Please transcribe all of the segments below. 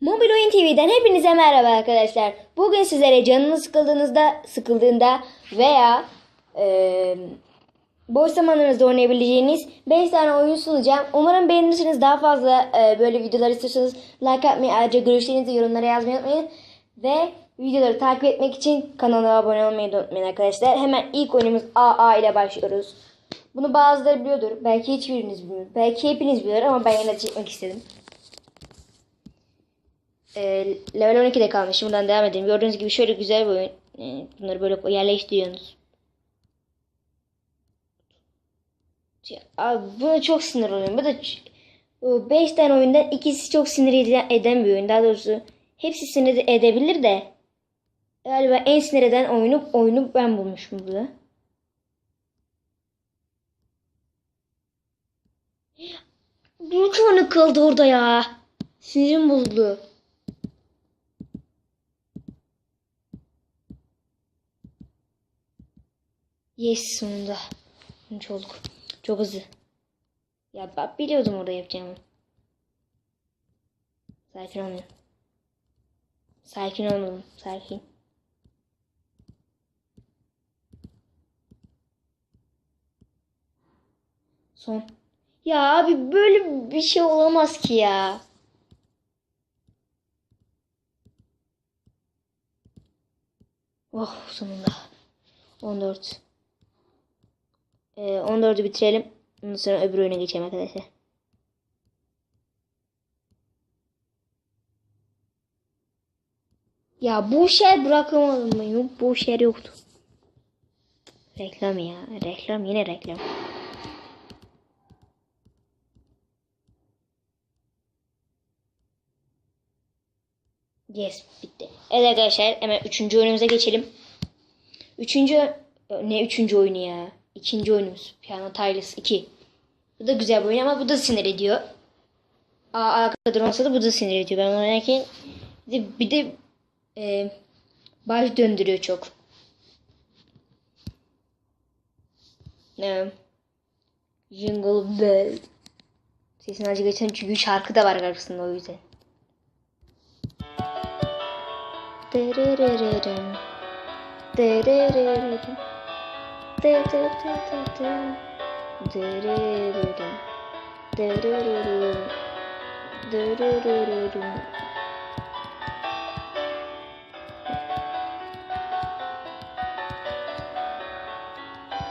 Mobil Oyun TV'den hepinize merhaba arkadaşlar. Bugün sizlere canınız sıkıldığınızda, sıkıldığında veya eee boş zamanlarınızda oynayabileceğiniz 5 tane oyun sunacağım. Umarım beğenirsiniz. Daha fazla eee, böyle videolar istiyorsanız like atmayı, ayrıca görüşlerinizi yorumlara yazmayı unutmayın. Ve videoları takip etmek için kanala abone olmayı unutmayın arkadaşlar. Hemen ilk oyunumuz AA ile başlıyoruz. Bunu bazıları biliyordur. Belki hiçbiriniz bilmiyor. Belki hepiniz biliyor ama ben yine çekmek istedim. Ee, level 12'de kalmış. Buradan devam edelim. Gördüğünüz gibi şöyle güzel bir oyun. Ee, bunları böyle yerleştiriyorsunuz. Ya, Abi buna çok sinir oluyorum. Bu da 5 tane oyundan ikisi çok sinir eden, bir oyun. Daha doğrusu hepsi sinir edebilir de galiba en sinir eden oyunu, oyunu ben bulmuşum burada. Bir tane kaldı orada ya. Sinirim bozuldu. Yes sonunda. Üç olduk. Çok hızlı. Ya ben biliyordum orada yapacağımı. Sakin olmayın. Sakin olmalım. Sakin. Son. Ya abi böyle bir şey olamaz ki ya. Oh sonunda. 14. Ee, 14'ü bitirelim. Ondan sonra öbür oyuna geçelim arkadaşlar. Ya boş yer bırakamadım mı? Yok boş yer yoktu. Reklam ya. Reklam yine reklam. Yes bitti. Evet arkadaşlar hemen üçüncü oyunumuza geçelim. Üçüncü ne üçüncü oyunu ya? İkinci oyunumuz Piano Tiles 2. Bu da güzel bir oyun ama bu da sinir ediyor. Aa, arkada olmasa da bu da sinir ediyor. Ben oynarken bir de, bir de e, baş döndürüyor çok. Ne? Jingle Bell. Sesini acı geçen çünkü şarkı da var arkasında o yüzden.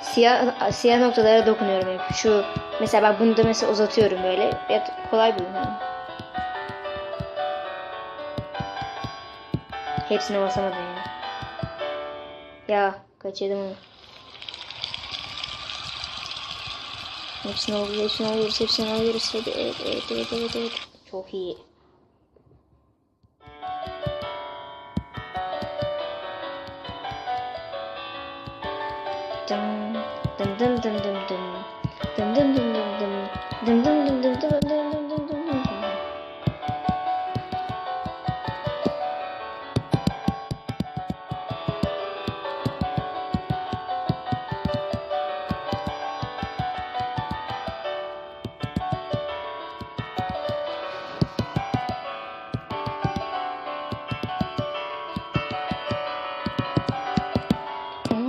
Siyah, siyah noktalara dokunuyorum hep. Şu mesela bak bunu da mesela uzatıyorum böyle. Ya, kolay bir oyun. yani. Hepsine basamadım ya. Ya kaçırdım onu. Hepsini alıyoruz, hepsini alıyoruz, hepsini alıyoruz. Evet, evet, evet, evet, evet. Çok iyi.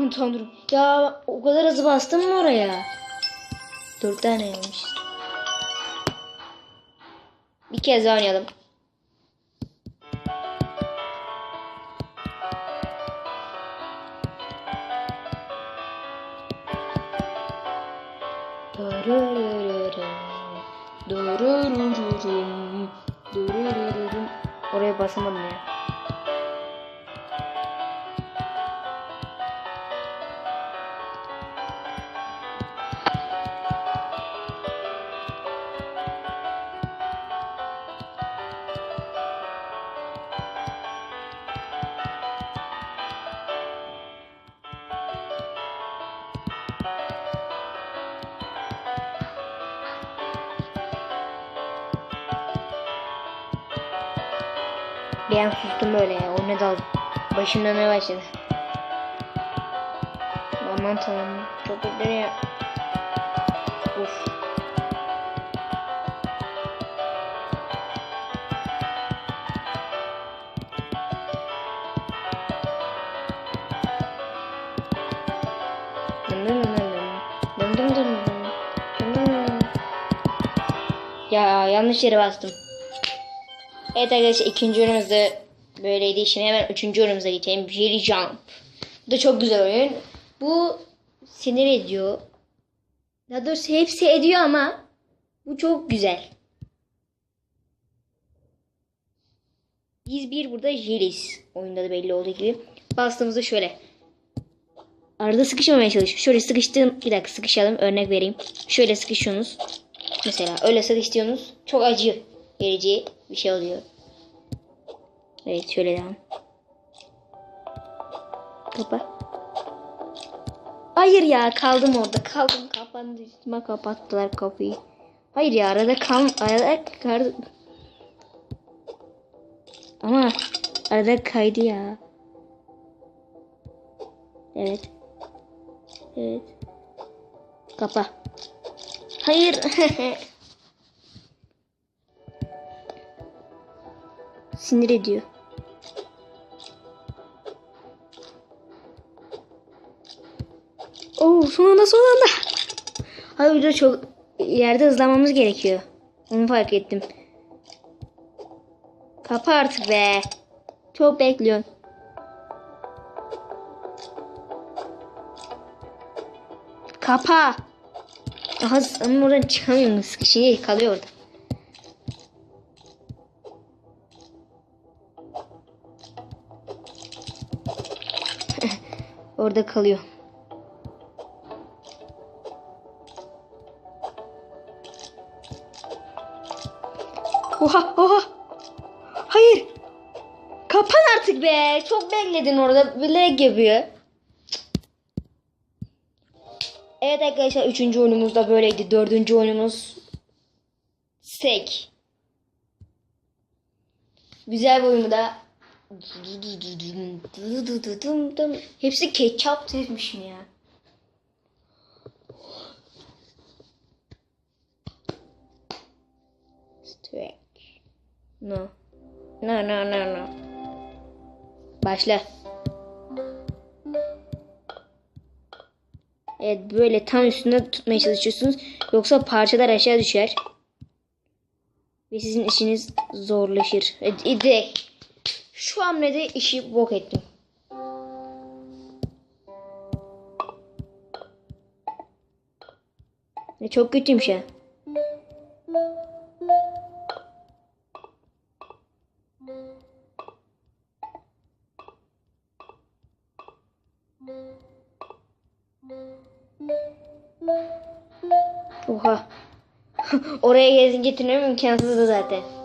Aman tanrım. Ya o kadar hızlı bastım mı oraya? Dört tane yapmış. Bir kez daha oynayalım. Oraya basamadım ya. Ben sustum öyle ya. O ne dal. Başımda ne başladı. Aman tanrım. Çok kötü ya. Uf. Ya yanlış yere bastım. Evet arkadaşlar ikinci da böyleydi. Şimdi hemen üçüncü oyunumuza geçelim. Jelly Jump. Bu da çok güzel oyun. Bu sinir ediyor. Daha doğrusu hepsi ediyor ama bu çok güzel. Biz bir burada jeliz. Oyunda da belli olduğu gibi. Bastığımızda şöyle. Arada sıkışmamaya çalışıyor. Şöyle sıkıştığım bir dakika sıkışalım örnek vereyim. Şöyle sıkışıyorsunuz. Mesela öyle sıkıştıyorsunuz. Çok acı verici bir şey oluyor. Evet şöyle devam. Kapa. Hayır ya kaldım orada kaldım kapandı üstüme kapattılar kapıyı. Hayır ya arada kal arada kaldı. Ama arada kaydı ya. Evet. Evet. Kapa. Hayır. Sinir ediyor. Oo son anda son anda. Hayır burada çok yerde hızlanmamız gerekiyor. Onu fark ettim. Kapa artık be. Çok bekliyorsun. Kapa. Daha ama oradan çıkamıyorum. Sıkışınca kalıyor orada. Orada kalıyor. Oha oha. Hayır. Kapan artık be. Çok bekledin orada. Bilerek yapıyor. Evet arkadaşlar üçüncü oyunumuz da böyleydi. Dördüncü oyunumuz Sek. Güzel bir oyunu da Hepsi ketçap sevmişim ya. Stretch. No. No no no no. Başla. Evet böyle tam üstünde tutmaya çalışıyorsunuz. Yoksa parçalar aşağı düşer. Ve sizin işiniz zorlaşır. Evet, direkt. Şu hamlede işi bok ettim. Ne çok kötüymüş ya. Oha. Oraya gezin getirmem imkansızdı zaten.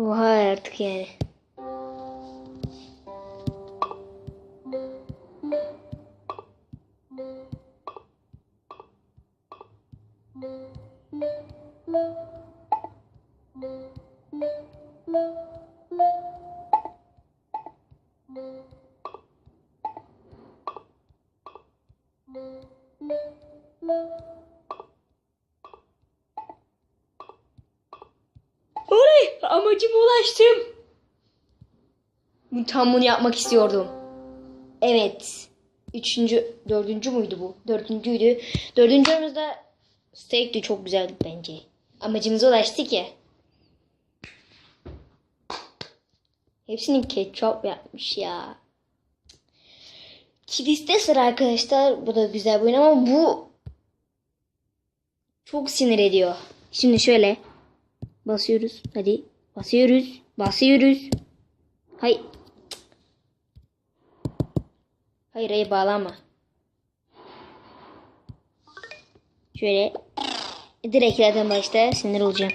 वह अर्थ क्या है Thank you. Amacıma ulaştım. Tam bunu yapmak istiyordum. Evet. Üçüncü, dördüncü müydü bu? Dördüncüydü. Dördüncü oyunumuzda steak de çok güzeldi bence. Amacımıza ulaştık ya. Hepsini ketçap yapmış ya. Kiliste sıra arkadaşlar. Bu da güzel bir oyun ama bu çok sinir ediyor. Şimdi şöyle basıyoruz. Hadi basıyoruz. Basıyoruz. Hay. Hayır hayır bağlama. Şöyle direkt zaten başta sinir olacağım.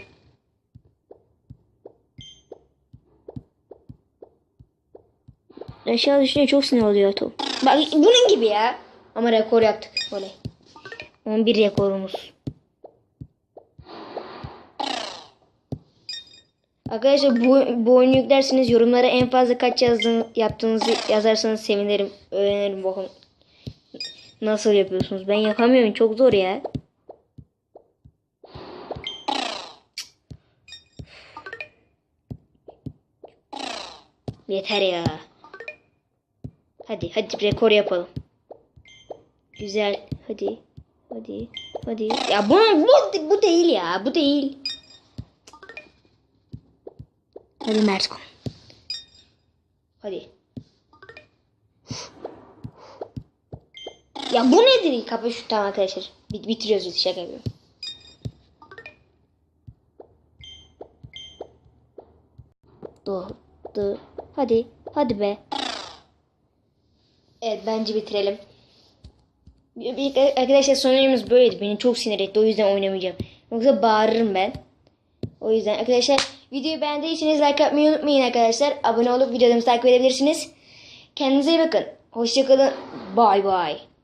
Aşağı düşünce çok sinir oluyor top. Bak bunun gibi ya. Ama rekor yaptık. Oley. 11 rekorumuz. Arkadaşlar bu, bu oyunu yüklerseniz yorumlara en fazla kaç yazdığın, yaptığınızı yazarsanız sevinirim. Öğrenirim bakın. Nasıl yapıyorsunuz? Ben yapamıyorum. Çok zor ya. Yeter ya. Hadi hadi rekor yapalım. Güzel. Hadi. Hadi. Hadi. Ya bu, bu, bu değil ya. Bu değil. Hadi Mert kom. Hadi. Ya bu nedir? Kapı şu tamam arkadaşlar. Bit bitiriyoruz biz şaka yapıyorum. Dur. Hadi. Hadi be. Evet bence bitirelim. Arkadaşlar son oyunumuz böyleydi. Beni çok sinir etti. O yüzden oynamayacağım. Yoksa bağırırım ben. O yüzden arkadaşlar videoyu beğendiyseniz like atmayı unutmayın arkadaşlar. Abone olup videolarımızı takip edebilirsiniz. Kendinize iyi bakın. Hoşçakalın. Bye bye.